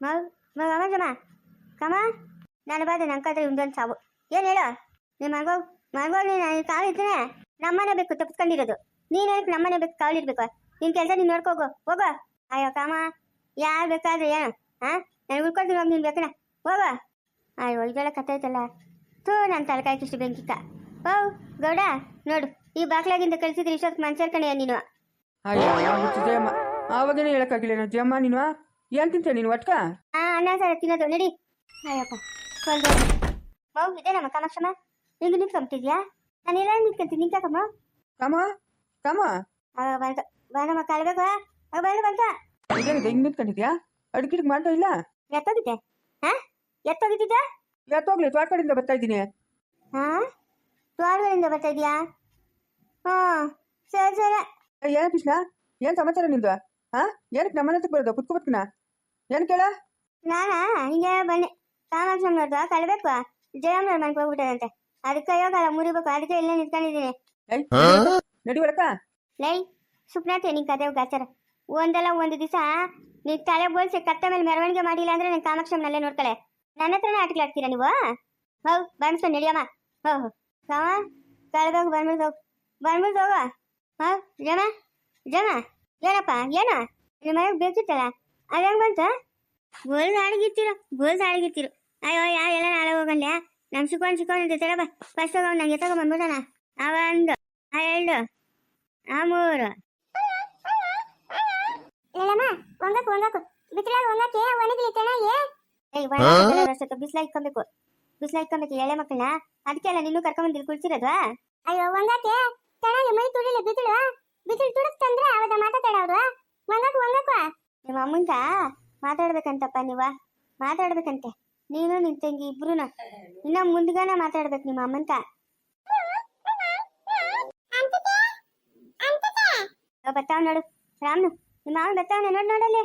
ಮಗ ನಾನು ಅಮ್ಮಜಮ್ಮ ಕಮ್ಮ ನಾನು ಬಾದೆ ನನ್ನ ಕತ್ರ ಒಂದೊಂದು ಸಾವು. ಏನು ಹೇಳು? ನಿಮ್ಮ ಮಗೋ ಮಗೋ ನೀನು ಕಾಲಿದ್ರೆ ನಮ್ಮನೆ ಬೇಕು ತಪ್ಪಿಸ್ಕೊಂಡಿರೋದು ನೀನು ಹೇಳಕ್ಕೆ ನಮ್ಮನೆ ಬೇಕು, ಕಾಲಿರ್ಬೇಕು? ನಿನ್ನ ಕೆಲಸ ನೀನು ನೋಡ್ಕೋಗು. ಹೋಗೋ. ಅಯ್ಯೋ, ಕಾಮ. ಯಾರು ಬೇಕಾದ್ರೆ ಏನು? ಹಾಂ ನಾನು ಉಳ್ಕೊಳ್ತೀನಿ ನೀನು ಬೇಕಣ ಹೋಗೋ. ಅಯ್ಯೋ ಇದೆಲ್ಲ ಕತೆ ಐತಲ್ಲ. ಥೂ ನನ್ನ ತಲೆಕಾಯ್ಕಿಷ್ಟು ಬೆಂಕಿತ ಓ, ಗೌಡ, ನೋಡು. ಈ ಬಾಗ್ಲಾಗಿಂದ ಕಳಿಸಿದ್ರೆ ಇಷ್ಟೊತ್ತು ಮನ್ಸೇರ್ಕಣೆಯ ನೀನು? ಅಯ್ಯೋ ಜಯಮ್ಮ. ಆವಾಗೇನೆ ಹೇಳಕ್ಕಾಗಿಲ್ಲ ನೀನು? ಏನ್ ತಿಂತೆ ನೀನು ಒಟ್ಕ? ಆ ಅನ್ನ ಸಾರ ತಿನ್ನೋದು. ನಡಿ. ಅಯ್ಯಪ್ಪ ಕೊಲ್ದು ಮೌ ಇದೆ ನಮ್ಮ ಕಾಮಾಕ್ಷಮ್ಮ ನಿಂಗೆ ನಿಂತ್ಕೊಂಬಿಟ್ಟಿದ್ಯಾ ನಾನು ಎಲ್ಲ ನಿಂತ್ಕೊಂತೀನಿ. ನಿಂತ್ಕಮ್ಮ ಕಮ ಕಮ ಆಗ ಬಂತ. ಬಂದಮ್ಮ ಕಳ್ಬೇಕು ಆಗ ಬಂದು ಬಂತ. ಇದೇನಿದೆ ಹಿಂಗ್ ನಿಂತ್ಕೊಂಡಿದ್ಯಾ? ಅಡುಗೆ ಮಾಡ್ತಾ ಇಲ್ಲ? ಎತ್ತೋಗಿದ್ದೆ. ಹಾ ಎತ್ತೋಗಿದ್ದಿದ್ದೆ? ಎತ್ತೋಗ್ಲಿ ತೋಟ ಕಡೆಯಿಂದ ಬರ್ತಾ ಇದ್ದೀನಿ. ಹಾ ದ್ವಾರಗಳಿಂದ ಬರ್ತಾ ಇದೀಯಾ? ಹಾ ಸರಿ ಸರಿ. ಏನ ಕೃಷ್ಣ? ಏನ್ ಸಮಾಚಾರ ನಿಂದು? ಹಾ ಏನಕ್ಕೆ ನಮ್ಮನೆ ಹತ್ರಕ್ಕೆ ಬರೋದು? ಕುತ್ಕೊ ಬರ್ತೀನ ಏನ್ ಕೇಳ? ನಾನಾ? ಹಿಂಗೆ ಬನ್ನಿ. ಕಾಮಾಕ್ಷಮ್ಮನವ್ರದ್ದು ಕಳ್ಬೇಕು. ಜಯಮ್ಮ ಮನೆಗೆ ಹೋಗ್ಬಿಟ್ಟದಂತೆ. ಅದಕ್ಕೆ ಯೋಗಲ್ಲ ಮುರಿಬೇಕು. ಅದಕ್ಕೆ ಇಲ್ಲೇ ನಿಂತ್ಕೊಂಡಿದ್ದೀನಿ. ನಡಿ ಒಳಕ ಲೈ ಸುಪ್ನಾಥೆ ನಿನ್ ಕತೆ ಗಾಚಾರ. ಒಂದಲ್ಲ ಒಂದು ದಿವಸ ನೀ ತಲೆ ಬೋಲ್ಸಿ ಕತ್ತ ಮೇಲೆ ಮೆರವಣಿಗೆ ಮಾಡಿಲ್ಲ ಅಂದ್ರೆ ನೀನ್ ಕಾಮಾಕ್ಷಮ್ಮನಲ್ಲೇ ನೋಡ್ಕಳೆ. ನನ್ನ ಹತ್ರನೇ ಆಟಗಳಾಡ್ತೀರಾ ನೀವು? ಹೌ ಬಂದ್ಸ್ಕೊಂಡು ನಡಿಯಮ್ಮ. ಹೋ ಹೋ. ಕಾಮ ಕಳ್ಬೇಕು ಬಂದ್ಬಿಡ್ದು ಹೋಗು. ಬಂದ್ಬಿಡ್ದು ಹೋಗ. ಹೌ ಜಮ ಜಮ ಏನಪ್ಪ ಏನ? ನಿಮ್ಮ ಮನೆಗೆ ಬೇಕಿತ್ತಲ್ಲ? ಅದು ಹೆಂಗ್ ಬಂತ? ಬೋಲ್ಸ್ ಆಡಿಗಿತ್ತೀರು ಗೋಲ್ ಆಡಿಗಿತ್ತೀರು ಅಯ್ಯೋ ಯಾರು ಎಲ್ಲ ನಾಳೆ ಹೋಗಲ್ಲ ನಮ್ ಸಿಕ್ಕೊಂಡು ಸಿಕ್ಕೊಂಡು ಅಂತ ಬಾ. ಫಸ್ಟ್ ಹೋಗ ನಂಗೆ ಎತ್ತಗ ಬಂದ್ಬಿಡೋಣ. ಆ ಒಂದು ಆ ಎರಡು ಆ ಮೂರು. ಹೇಳಮ್ಮ ಒಂಗಕ್ಕೆ ಒಂಗಕ್ಕೆ ಬಿತ್ತಲಾಗ ಒಂಗಕ್ಕೆ ಒಣಗಿಲಿತಣ ಏ? ಏಯ್ ಅಷ್ಟೊತ್ತು ಬಿಸಿಲ ಇಕ್ಕೊಬೇಕು ಬಿಸಿಲ ಇಕ್ಕೊಬೇಕು ಎಳೆ ಮಕ್ಕಳನ್ನ. ಅದಕ್ಕೆಲ್ಲ ನಿನ್ನೂ ಕರ್ಕೊಂಬಂದಿಲ್ಲಿ ಕುಳ್ಸಿರೋದ್ವಾ ಅಯ್ಯೋ ಒಂಗಕ್ಕೆ ತಣಗೆ ಮೈ ತುಳಿಲಿ ಬಿತ್ತಲು ಬಿತ್ತಲು ತುಡುಕ್ತಂದ್ರೆ ಅವದ ಮಾತಾಡ ಅವ್ರು. ಒಂಗಕ್ಕೆ ಒಂಗಕ್ಕ ನಿಮ್ಮ ಅಮ್ಮಂಗ? ಮಾತಾಡ್ಬೇಕಂತಪ್ಪ ನೀವ? ಮಾತಾಡ್ಬೇಕಂತೆ. ನೀನು, ನಿನ್ ತಂಗಿ ಇಬ್ರುನ. ಇನ್ನ ಮುಂದ್ಗಾನ ಮಾತಾಡ್ಬೇಕು ನಿಮ್ಮ ಅಮ್ಮಂತ. ಬರ್ತಾವ್ ನೋಡು. ರಾಮ್ನು, ನಿಮ್ಮ ಮಾವನ್ ಬರ್ತಾವನೆ ನೋಡ್ ನೋಡಲ್ಲಿ.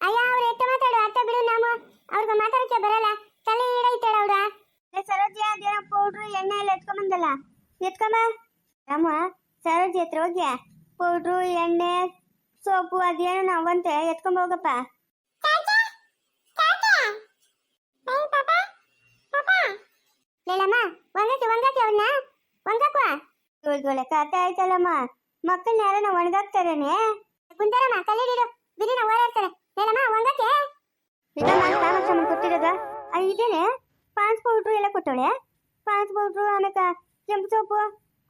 ಅಯ್ಯ, ಅವ್ರ ಎತ್ತ ಮಾತಾಡು. ಅತ್ತ ಬಿಡು ನಾವು ಅವ್ರಿಗೆ ಮಾತಾಡಕ್ಕೆ ಬರಲ್ಲ ತಲೆ ಈಡೈತಾಳ ಅವ್ರ ಏ ಸರೋಜಿ ಅದೇನೋ ಪೌಡ್ರು ಎಣ್ಣೆ ಎಲ್ಲ ಎತ್ಕಮ್ಮ ರಾಮ ಸರೋಜಿ ಹತ್ರ ಹೋಗಿ ಪೌಡ್ರು ಎಣ್ಣೆ ಸೋಪು ಅದೇನು ನಾವಂತೆ ಎತ್ಕೊಂಬ ಹೋಗಪ್ಪ. ಕತೆ ಆಯ್ತಲ್ಲಮ್ಮ. ಮಕ್ಕಳನ್ನ ಯಾರನ್ನ ಒಣಗಾಕ್ತಾರೇನೆ? ಕುಂತಾರಮ್ಮ ತಲೆಡಿಡು ಬಿರಿನ ಓಡಾಡ್ತಾರೆ ಲೇಲಮ್ಮ ಒಂಗಕ್ಕೆ ಇದನ್ನ ನಾನು ಕಾಮಾಕ್ಷಮ್ಮ ಕೊಟ್ಟಿರೋದ. ಇದೇನೆ ಪಾನ್ಸ್ ಪೌಡ್ರು ಎಲ್ಲ ಕೊಟ್ಟವಳೆ? ಪಾನ್ಸ್ ಪೌಡ್ರು ಆಮೇಲೆ ಕೆಂಪು ಸೋಪು,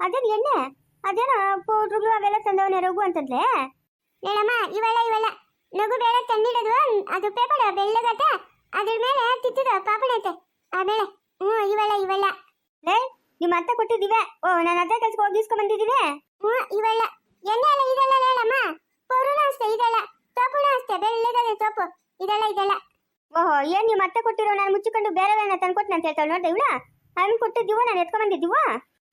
ಅದೇನು ಎಣ್ಣೆ? ಅದೇನು ಪೌಡ್ರುಗಳು ಅವೆಲ್ಲ ತಂದವನೆ ರಘು ಅಂತಂದ್ರೆ ಹೇಳಮ್ಮ, ಇವೆಲ್ಲ ಇವೆಲ್ಲ. ನಗು ಬೇರೆ ತಂದಿಡದು, ಅದು ಪೇಪರ್ ಬೆಳ್ಳಗತ್ತ ಅದ್ರ ಮೇಲೆ ತಿತ್ತಿದ ಪಾಪಡಿ ಆ ಬೇಳೆ, ಹ್ಞೂ, ಇವೆಲ್ಲ ಇವೆಲ್ಲ. ಲೇ, ನಿಮ್ಮ ಅತ್ತ ಕೊಟ್ಟಿದ್ದೀವಿ? ಓ, ನಾನು ಅತ್ತೆ ಕೆಲ್ಸಕ್ಕೆ ಹೋಗಿ ಇಸ್ಕೊಂಡ್ ಬಂದಿದ್ದೀನಿ ಹ್ಞೂ, ಇವೆಲ್ಲ. ಎಣ್ಣೆ ಎಲ್ಲ ಇದೆಲ್ಲ ಹೇಳಮ್ಮ. ಪೌರುನು ಅಷ್ಟೇ, ಇದೆಲ್ಲ. ಸೋಪುನು ಅಷ್ಟೇ ಬೆಳ್ಳಗದೆ ಇದೆಲ್ಲ ಇದೆಲ್ಲ. ಓಹೋ, ಏನ್ ನಿಮ್ಮ ಅತ್ತೆ ಕೊಟ್ಟಿರೋ, ನಾನು ಮುಚ್ಚಿಕೊಂಡು ಬೇರೆ ತಂದ್ಕೊಟ್ಟು ಅಂತ ಹೇಳ್ತಾಳೆ ನೋಡ್ದೆ ಇವಳ? ಅವನ್ ಕೊಟ್ಟಿದ್ದೀವೋ, ನಾನು ಎತ್ಕೊಂಬಂದಿದ್ದೀವೋ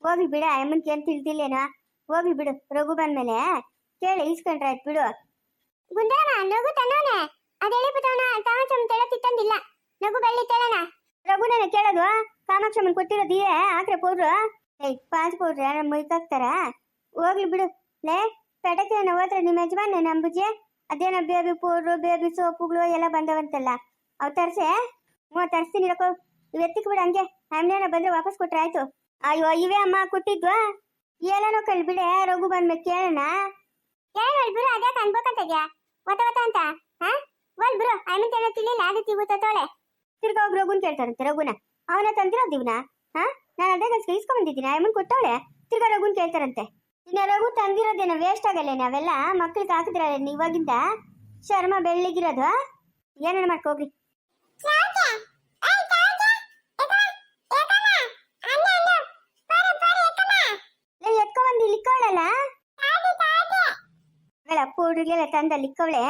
ಹೋಗಿ ಬಿಡ ಅಮ್ಮನ್ಗೆ ಏನ್ ತಿಳಿದಿಲ್ಲೇನೋ. ಹೋಗಿ ಬಿಡು, ರಘು ಬಂದ್ಮೇಲೆ. ಕೇಳಿ, ಈಸ್ಕೊಂಡ್ರೆ ಆಯ್ತು ಬಿಡು. ಗುಂಡಮ್ಮ ನಗು ತಂದವನೆ ಅದೇಳಿ ಬಿಟ್ಟವನ ಕಾಮಾಕ್ಷಮ್ಮ ತೆಳ ತಿತ್ತಂದಿಲ್ಲ ನಗು ಬೆಳ್ಳಿ ರಘು ರಘುನ ಕೇಳೋದು, ಕಾಮಾಕ್ಷಮ್ಮನ್ ಕೊಟ್ಟಿರೋದು ಆಕ್ರೆ ಪೌಡ್ರು? ಏಯ್, ಪಾಸ್ ಪೌಡ್ರ್ ಮುಯ್ಕಾಕ್ತಾರ ಹೋಗ್ಲಿ ಬಿಡು. ಲೇ ಪೆಟಕ್ಕೆ ಹೋದ್ರೆ ನಿಮ್ಮ ಯಜಮಾನ ನಮ್ಮ ಬುಜ್ಜಿ ಅದೇನೋ ಬೇಬಿ ಪೌಡ್ರು, ಬೇಬಿ ಸೋಪುಗಳು ಎಲ್ಲ ಬಂದವಂತಲ್ಲ. ಅವು ತರ್ಸೆ? ಹ್ಞೂ ತರಿಸ್ತೀನಿ ಎತ್ತಿಕ್ ಬಿಡ ಹಂಗೆ. ಆಮೇಲೆ ಬಂದ್ರೆ ವಾಪಸ್ ಕೊಟ್ರೆ ಆಯ್ತು. ಅಯ್ಯೋ ಇವೇ ಅಮ್ಮ ಕೊಟ್ಟಿದ್ವಾ? ಏನೋ ಕಳ್ಬಿಡೆ ರಘು ಬಂದ್ಮೇಲೆ ಕೇಳೋಣ. ಏನು ಬಿರು ಅದೇ ಅನ್ಬೇಕಂತದ್ಯಾ ಒತ್ತ ಒತ್ತ ಅಂತ ಹಾ? ಒಲ್ ಬಿರು ಐಮಂತ ಏನೋ ತಿಳಿಲ್ಲ ಅದು ತಿಗುತ್ತೋಳೆ ತಿರ್ಗಾ ಹೋಗಿ ರಘುನ್ ಕೇಳ್ತಾರಂತೆ ರಘುನ. ಅವನ ತಂದಿರೋ ದಿವ್ನ ಹಾ? ನಾನು ಅದೇ ಕೆಲ್ಸ ಇಸ್ಕೊಂಡ್ ಬಂದಿದ್ದೀನಿ ಅಮ್ಮನ್ ಕೊಟ್ಟವಳೆ. ತಿರ್ಗಾ ರಘುನ್ ಕೇಳ್ತಾರಂತೆ. ಇನ್ನ ರಘು ತಂದಿರೋದೇನೋ ವೇಸ್ಟ್ ಆಗಲ್ಲ ನಾವೆಲ್ಲ ಮಕ್ಳಿಗೆ ಹಾಕಿದ್ರಲ್ಲ ಇವಾಗಿಂದ? ಶರ್ಮ ಬೆಳ್ಳಿಗಿರೋದು ಏನೇನು ಮಾಡ್ಕೋಗ್ರಿ ಲೇ, ಎತ್ಕೊಂಬಂದು ಇಲ್ಲಿ ಇಕ್ಕೊಳ್ಳಲ್ಲ ಬೇಡ ಪೌಡ್ರಿಗೆಲ್ಲ ತಂದಲ್ಲಿ ಕವಳೆ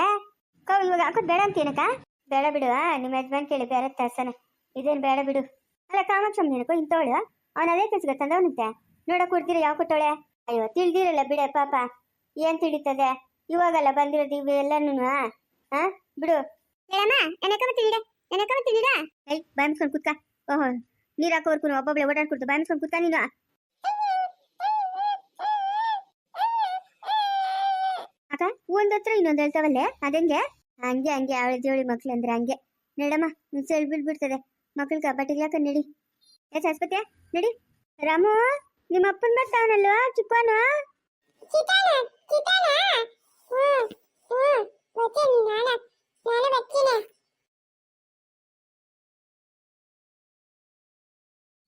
ಕವ್ ಇವಾಗ ಹಾಕೋದು ಬೇಡ ಅಂತೇನಕ್ಕ ಬೇಡ ಬಿಡು ನಿಮ್ಮ ಯಜಮಾನ್ ಕೇಳಿ ಬೇರೆ ತರ್ಸನ ಇದೇನು ಬೇಡ ಬಿಡು. ಅಲ್ಲ ಕಾಮಾಕ್ಷಮ್ ನೆನಕೋ ಇಂಥವಳು? ಅವನ ಅದೇ ಕೆಲ್ಸಕ್ಕೆ ತಂದವನಂತೆ. ನೋಡ, ಕೊಡ್ತೀರ, ಯಾವ ಕೊಟ್ಟವಳೆ? ಅಯ್ಯೋ, ತಿಳಿದಿರಲ್ಲ ಬಿಡೆ ಪಾಪ. ಏನ್ ತಿಳಿತದೆ? ಇವಾಗಲ್ಲ ಬಂದಿರೋದು ಇವೆಲ್ಲನೂ ಹಾ ಬಿಡು. ಹೇಳಮ್ಮ ನೆನಕ ತಿಂಡೆ ನೆನಕ ತಿಂಡಿಡ ಏಯ್, ಬಾಯ್ ಮುಸ್ಕೊಂಡು ಕುತ್ಕ. ಓಹೋ, ನೀರ್ ಹಾಕೋರ್ಕು ಒಬ್ಬೊಬ್ಳೆ ಓಡಾಡ್ಕೊಡ್ತು ಬಾಯ್ ಮುಸ್ಕೊಂಡು ಕುತ್ಕ ನೀನು. ಅಕ್ಕ ಒಂದ್ ಹತ್ರ ಇನ್ನೊಂದ್ ಹೇಳ್ತಾವಲ್ಲೇ? ಅದಂಗೆ? ಹಂಗೆ ಹಂಗೆ ಅವಳ ಜೋಳಿ ಮಕ್ಳು ಅಂದ್ರೆ ಹಂಗೆ. ನಡಮ್ಮ ಸೆಳ್ ಬಿಡ್ಬಿಡ್ತದೆ ಮಕ್ಳು ಬಟ್ಟೆಗೆ ಯಾಕ ನಡಿ. ಏ ಸರಸ್ವತಿ ನಡಿ. ರಾಮು ನಿಮ್ಮ ಅಪ್ಪನ್ ಬರ್ತಾವನಲ್ವಾ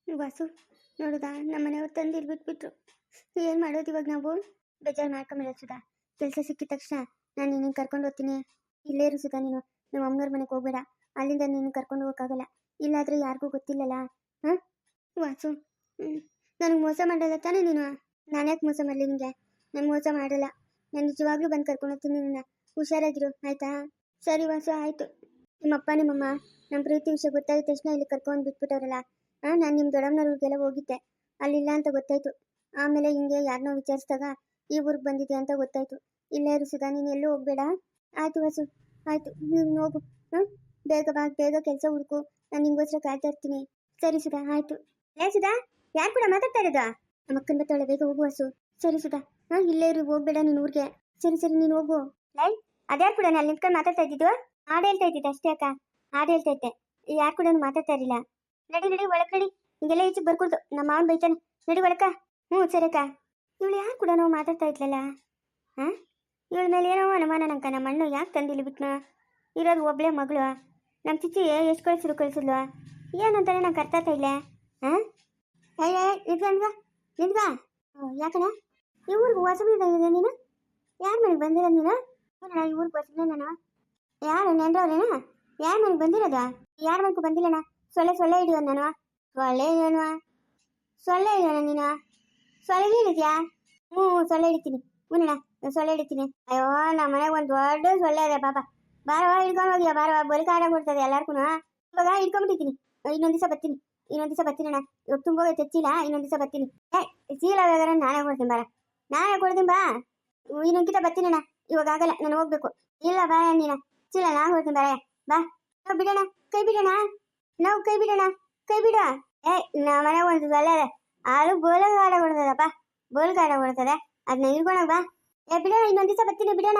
ಬರ್ತೀನಿ ವಾಸು ನೋಡುದಾ ನಮ್ಮ ಮನೆಯವ್ರು ತಂದು ಬಿಟ್ಬಿಟ್ರು. ಏನ್ ಮಾಡೋದು ಇವಾಗ ನಾವು? ಬೇಜಾರು ಮಾಡ್ಕೊಂಬೇಡ ಸುಧಾ ಕೆಲಸ ಸಿಕ್ಕಿದ ತಕ್ಷಣ ನಾನು ನಿನ್ನ ಕರ್ಕೊಂಡು ಹೋಗ್ತೀನಿ. ಇಲ್ಲೇ ಇರು ಸುಧಾ ನೀನು. ನಿಮ್ಮ ಅಮ್ಮನವ್ರ ಮನೆಗೆ ಹೋಗ್ಬೇಡ. ಅಲ್ಲಿಂದ ನೀನು ಕರ್ಕೊಂಡು ಹೋಗೋಕ್ಕಾಗಲ್ಲ ಇಲ್ಲಾದ್ರೆ ಯಾರಿಗೂ ಗೊತ್ತಿಲ್ಲಲ್ಲ? ಹಾಂ? ವಾಸು ನನಗೆ ಮೋಸ ಮಾಡಲ್ಲ ತಾನೇ ನೀನು? ನಾನ್ಯಾಕೆ ಮೋಸ ಮಾಡಲಿ ನಿಮಗೆ ನಾನು ಮೋಸ ಮಾಡಲ್ಲ. ನಾನು ನಿಜವಾಗ್ಲೂ ಬಂದು ಕರ್ಕೊಂಡು ಹೋಗ್ತೀನಿ ನಿನ್ನ. ಹುಷಾರಾಗಿರು, ಆಯ್ತಾ? ಸರಿ ವಾಸು, ಆಯಿತು. ನಿಮ್ಮಪ್ಪ, ನಿಮ್ಮಮ್ಮ ನಮ್ಮ ಪ್ರೀತಿ ವಿಷಯ ಗೊತ್ತಾಗಿದ ತಕ್ಷಣ ಇಲ್ಲಿ ಕರ್ಕೊಂಡು ಬಿಟ್ಬಿಟ್ಟವ್ರಲ್ಲ. ಹಾಂ, ನಾನು ನಿಮ್ಮ ದೊಡ್ಡಮ್ಮನವ್ರಿಗೆಲ್ಲ ಹೋಗಿದ್ದೆ. ಅಲ್ಲಿಲ್ಲ ಅಂತ ಗೊತ್ತಾಯ್ತು. ಆಮೇಲೆ ಹಿಂಗೆ ಯಾರನ್ನೋ ವಿಚಾರಿಸಿದಾಗ ಈ ಊರಿಗೆ ಬಂದಿದೆ ಅಂತ ಗೊತ್ತಾಯ್ತು. ಇಲ್ಲೇ ಇರು ಸುಧಾ, ನೀನು ಎಲ್ಲೂ ಹೋಗ್ಬೇಡ. ಆಯ್ತು ವಸು, ಆಯ್ತು. ನೀನು ಹೋಗು, ಹ್ಮ್? ಬೇಗ ಬಾ, ಬೇಗ ಕೆಲಸ ಹುಡುಕು. ನಾನು ನಿಂಗೋಸ್ಕರ ಕಾಯ್ತಾ ಇರ್ತೀನಿ. ಸರಿ ಸುಧಾ, ಆಯ್ತು. ಏ ಸುಧಾ, ಯಾರು ಕೂಡ ಮಾತಾಡ್ತಾ ಇರೋದ? ನಮ್ಮ ಅಕ್ಕನ ಬತ್ತಾಳೆ ಬೇಗ ಹೋಗು ವಸು. ಸರಿ ಸುಧಾ ಹಾಂ ಇಲ್ಲೇ ಇರು, ಹೋಗ್ಬೇಡ ನೀನು ಊರಿಗೆ. ಸರಿ ಸರಿ, ನೀನು ಹೋಗು. ಲೈ, ಅದ್ಯಾರು ಕೂಡ ನಾನು ನಿಂತ್ಕೊಂಡು ಮಾತಾಡ್ತಾ ಇದ್ದಿದ್ದು? ಹಾಡು ಹೇಳ್ತಾ ಇದ್ದಿದ್ದು ಅಷ್ಟೇ ಅಕ್ಕ. ಹಾಡು ಹೇಳ್ತಾ ಇದ್ದೆ. ಯಾರು ಕೂಡ ಮಾತಾಡ್ತಾ ಇರಲಿಲ್ಲ. ನಡಿ ನಡಿ ಒಳಕಡಿ ನಡಿ. ಹಿಂಗೆಲ್ಲ ಈಚೆಗೆ ಬರ್ಕೊಡ್ದು. ನಮ್ಮ ಮಾವನ್ ಬೈತಾನೆ. ನಡಿ ಒಳಕ ಹ್ಞೂ ಸರಿಕ ಇವಳು ಯಾರು ಕೂಡ ನಾವು ಮಾತಾಡ್ತಾ ಇದ್ಲಲ್ಲ? ಹಾಂ ಇವಳ ಮೇಲೆ ಏನೋ ಅನುಮಾನ ನಂಕ ನಮ್ಮ ಅಣ್ಣ ಯಾಕೆ ತಂದಿಲ್ಲ ಬಿಟ್ನ? ಇರೋದು ಒಬ್ಳೆ ಮಗಳು. ನಮ್ಮ ಚಿಚ್ಚಿ ಎಷ್ಟು ಕಳಿಸಿದ್ರು ಕಳಿಸಿದ್ಲು? ಏನಂತಾನೆ ನಂಗೆ ಅರ್ಥ ಇಲ್ಲ. ಹಾಂ ಅಯ್ಯ ನಿಂತ್ವಾ ಓ ಯಾಕಣ ಈ ಊರಿಗೆ ಹೊಸಬಿದ್ದಾಗಿದೆ ನೀನು? ಯಾರ ಮನೆಗೆ ಬಂದಿರೋದು ನೀನು? ಏನಣ್ಣ ಈ ಊರಿಗೆ ಹೊಸಬ ನಾನು? ಯಾರು ನೆಂಡ್ರವ್ರೇನ ಯಾರ ಮನೆಗೆ ಬಂದಿರೋದು? ಯಾರ ಮನೆಗೂ ಬಂದಿಲ್ಲಣ್ಣ? ಸೊಳ್ಳೆ ಸೊಳ್ಳೆ ಹಿಡಿಯೋದು ನಾನು. ಸೊಳ್ಳೆ ಹಿಡಿಯೋಣ? ಸೊಳ್ಳೆ ಹಿಡಿಯೋಣ ನೀನು? ಸೊಳ್ಳೆ ಹಿಡಿದ್ಯಾ ಹ್ಞೂ ಸೊಳ್ಳೆ ಹಿಡಿತೀನಿ ಹ್ಞೂನಣ್ಣ ಸೊಳ್ಳೆ ಹಿಡಿತೀನಿ ಅಯ್ಯೋ, ನಮ್ಮ ಮನೆಗೆ ಒಂದು ದೊಡ್ಡ ಸೊಳ್ಳೆ ಇದೆ, ಪಾಪ. ಬಾರವ ಹಿಡ್ಕೊಂಡು ಹೋಗಿಯ ಬಾರವ ಬರೀ ಕಾಡ ಕೊಡ್ತದೆ ಎಲ್ಲಾರ್ಗೂ ಇವಾಗ ಹಿಡ್ಕೊಂಬಿಟ್ಟಿದ್ದೀನಿ. ಇನ್ನೊಂದು ದಿವಸ ಬರ್ತೀನಿ. ಇನ್ನೊಂದು ದಿವಸ ಬರ್ತೀನಿ, ಅಣ್ಣ. ಇವಾಗ ತುಂಬ ತೆಚ್ಚಿಲ್ಲ ಇನ್ನೊಂದು ದಿವಸ ಬರ್ತೀನಿ. ಏ ಚೀಲ ಬೇಕಾದ್ರೆ ನಾನೇ ಕೊಡ್ತೀನಿ ಬಾರ. ನಾನೇ ಕೊಡ್ತೀನಿ ಬಾ. ಇನ್ನೊಂದು ದಿವಸ ಬರ್ತೀನಿ, ಅಣ್ಣ. ಇವಾಗ ಆಗಲ್ಲ, ನಾನು ಹೋಗ್ಬೇಕು. ಇಲ್ಲ ಬಾ, ನೀನ. ಚೀಲ ನಾನು ಕೊಡ್ತೀನಿ ಬಾರ ಬಾ. ನಾವು ಬಿಡೋಣ, ಕೈ ಬಿಡೋಣ. ನಾವು ಕೈ ಬಿಡೋಣ, ಕೈ ಬಿಡ ಏ, ನಮ್ಮ ಮನೆ ಒಂದು ಸೊಳ್ಳೆ ಅದು ಬೋಲ ಕಾಡ ಕೊಡ್ತದಪ್ಪ ಬೋಲ್ ಕಾಡ ಕೊಡ್ತದೆ ಅದನ್ನ ಹಿಡ್ಕೊಳಕ್ ಬಾ. ಏ, ಬಿಡೋಣ, ಇನ್ನೊಂದ್ ದಿವಸ ಬರ್ತೀನಿ, ಬಿಡೋಣ.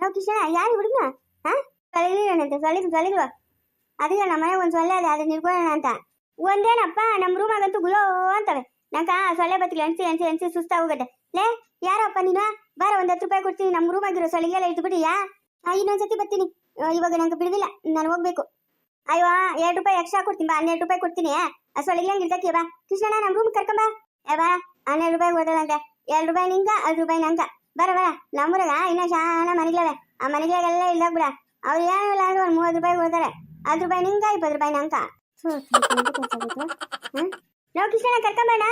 ನಾವು ಕಿಶನ ಯಾರು ಹುಡುಗ ಹಾ? ಸೊಳ್ಳಿಗಳಂತೆ ಸೊಳ್ಳಿ ಸೊಳ್ಳಿಗಳು ಅದಕ್ಕೆ ನಮ್ಮ ಮನೆ ಒಂದು ಸೊಳ್ಳೆ ಅದೇ ಅದನ್ನ ಹಿಡ್ಕೊಳ್ಳೋಣ ಅಂತ. ಒಂದೇನಪ್ಪ ನಮ್ಮ ರೂಮಾಗಂತೂ ಗುಲೋ ಅಂತವೆ. ನಂಕ ಸೊಳ್ಳೆ ಬತ್ತಿಗೆ ಎಣ್ಸಿ ಎಣ್ಸಿ ಎಣ್ಸಿ ಸುಸ್ತಾ ಹೋಗುತ್ತೆ. ಲೇ, ಯಾರಪ್ಪ ನೀನು? ಬಾರ ಒಂದ್ ಹತ್ತು ರೂಪಾಯಿ ಕೊಡ್ತೀನಿ ನಮ್ಮ ರೂಮಾಗಿರೋ ಸೊಳ್ಳಿಗೆಲ್ಲ ಇಟ್ಬಿಟ್ಟಿಯಾ ಇನ್ನೊಂದ್ಸತಿ ಬರ್ತೀನಿ. ಇವಾಗ ನಂಗೆ ಬಿಡುದಿಲ್ಲ, ನಾನು ಹೋಗ್ಬೇಕು. ಅಯ್ಯೋ ಎರಡು ರೂಪಾಯಿ ಎಕ್ಸ್ಟ್ರಾ ಕೊಡ್ತೀನಿ ಬಾ, ಹನ್ನೆರಡು ರೂಪಾಯಿ ಕೊಡ್ತೀನಿ ಹಂಗೆ ಇರ್ತಕ್ಕೆ ಬಾ ಕೃಷ್ಣಣ್ಣ ನಮ್ಮ ರೂಮ್ ಕರ್ಕೊಂಬ ಬಾ. ಹನ್ನೆರಡು ರೂಪಾಯಿ ಓದಲಂತೆ ಎರಡು ರೂಪಾಯಿ ನಿಂಗ ಹತ್ತು ರೂಪಾಯಿ ನಂಗ. ಬರ ಬರ. ನಮ್ಮೂರಾಗ ಇನ್ನ ಶಾನ ಮನೆಗಳವೆ. ಆ ಮನೆಗಳಿಗೆಲ್ಲ ಇಲ್ದಾಗ ಬಿಡ ಅವ್ರು ಏನಿಲ್ಲ ಅಂದ್ರೆ ಒಂದು ಮೂವತ್ತು ರೂಪಾಯಿ ಕೊಡ್ತಾರೆ ಹತ್ತು ರೂಪಾಯಿ ನಿಂಗ, ಇಪ್ಪತ್ತು ರೂಪಾಯಿ ನಂಗ. ನಾವು ಕೃಷ್ಣಣ್ಣ ಕರ್ಕೊಂಬೇಡ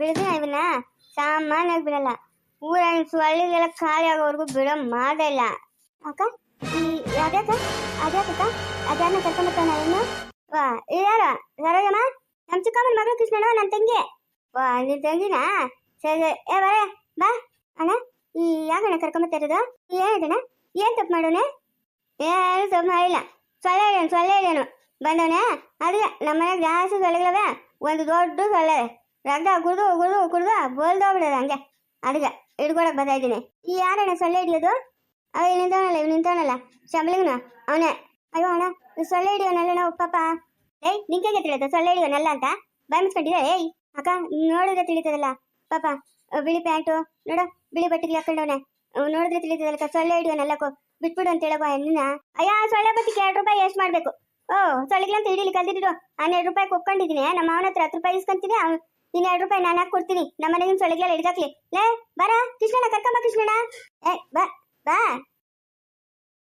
ಬಿಡ್ದಿನ ಇವನ್ನ ಸಾಮಾನ್ಯಾಗಿ ಬಿಡಲ್ಲ. ಊರ ಸೊಳ್ಳಿಗೆಲ್ಲ ಖಾಲಿ ಆಗೋವರೆಗೂ ಬಿಡೋ ಮಾಡಲ್ಲ ಇಲ್ಲ. ಅಕ್ಕ ಅದೇ ಅದ್ಯಾಕಕ್ಕ? ಅದ್ಯಾರನ್ನ ಕರ್ಕೊಂಬರ್ತಾನ ಇನ್ನು ವಾ ಇದಾರ ಸರೋಜಮ್ಮ? ನಮ್ಮ ಚಿಕ್ಕಮ್ಮನ ಮಗಳು ಕೃಷ್ಣಣ್ಣ ನನ್ನ ತಂಗಿ. ವಾ ನಿನ್ ತಂಗಿನಾ? ಸರಿ ಸರಿ. ಏ, ಬರ, ಬಾ. ಅಣ್ಣ, ಈ ಯಾಕಣ್ಣ ಕರ್ಕೊಂಬತ್ತಾ ಇರೋದು? ಏನಿದಣ್ಣ ಏನ್ ತಪ್ಪು ಮಾಡೋನೆ ಏನು ತಪ್ಪು ಮಾಡಿಲ್ಲ. ಸೊಳ್ಳೆ ಹೇಳೇನು ಸೊಳ್ಳೆ ಹೇಳೇನು ಬಂದವನೇ? ಅದೇ ನಮ್ಮ ಮನೆಗೆ ಜಾಸ್ತಿ ಸೊಳ್ಳೆಗಳವೆ. ಒಂದು ದೊಡ್ಡ ಸೊಳ್ಳೆ. ರಗ್ಗ ಕುಡ್ದು ಕುಡ್ದು ಕುಡ್ದು ಬೋಲ್ದೋಗ್ಬಿಡೋದು ಹಂಗೆ. ಅದಕ್ಕೆ ಹಿಡ್ಕೊಳಕ್ ಬರ್ತಾ ಇದ್ದೀನಿ. ಈ ಯಾರಣ್ಣ ಸೊಳ್ಳೆ ಹಿಡಿಯೋದು ಅವ ನಿಂತವನಲ್ಲ ಇವ್ ನಿಂತವನಲ್ಲ. ಶಂಬಲಿಂಗನ ಅವನೇ. ಅಯ್ಯೋ, ಅಣ್ಣ ಸೊಳ್ಳೆ ಹಿಡಿಯೋನಲ್ಲ ನಾವು ಪಾಪ. ಏಯ್, ನಿಂಗೆ ತಿಳಿಯುತ್ತೆ? ಸೊಳ್ಳೆ ಹಿಡಿಯೋನಲ್ಲ ಅಂತ? ಬಾಯ್ ಮುಚ್ಕೊಂಡಿದ್ದೆ ಏಯ್, ಅಕ್ಕ, ನೋಡಿದ್ರೆ ತಿಳಿತದಲ್ಲ ಪಾಪ ಬಿಳಿ ಪ್ಯಾಂಟು, ನೋಡು, ಬಿಳಿ ಬಟ್ಟೆಗೆ ಹಾಕೊಂಡವನೆ. ನೋಡಿದ್ರೆ ತಿಳಿತದಲ್ಲ ಸೊಳ್ಳೆ ಹಿಡಿಯೋ ಕೋ ಬಿಟ್ಬಿಡು ಅಂತ ಹೇಳೋ ಎಣ್ಣ ಅಯ್ಯ, ಸೊಳ್ಳೆ ಬತ್ತಿಗೆ ಎರಡು ರೂಪಾಯಿ ಎಷ್ಟು ಮಾಡ್ಬೇಕು. ಓ ಸೊಳ್ಳೆಗಳಂತ ಹಿಡೀಲಿ ಕಲ್ತಿದ್ರು ಹನ್ನೆರಡು ರೂಪಾಯಿ ಕೊಕ್ಕೊಂಡಿದ್ದೀನಿ ನಮ್ಮ ಅವನ ಹತ್ರ ಹತ್ತು ರೂಪಾಯಿ ಇಸ್ಕೊಂತೀನಿ ಅವ್ನು ಇನ್ನೆರಡು ರೂಪಾಯಿ ನಾನು ಹಾಕಿ ಕೊಡ್ತೀನಿ ನಮ್ಮ ಮನೆಗಿನ ಸೊಳ್ಳೆಗೆಲ್ಲ ಹಿಡಿದಾಕ್ಲಿ ಲೇ, ಬರ, ಕೃಷ್ಣಣ್ಣ, ಕರ್ಕೊಂಬ ಕೃಷ್ಣಣ್ಣ. ಏ, ಬಾ ಬಾ.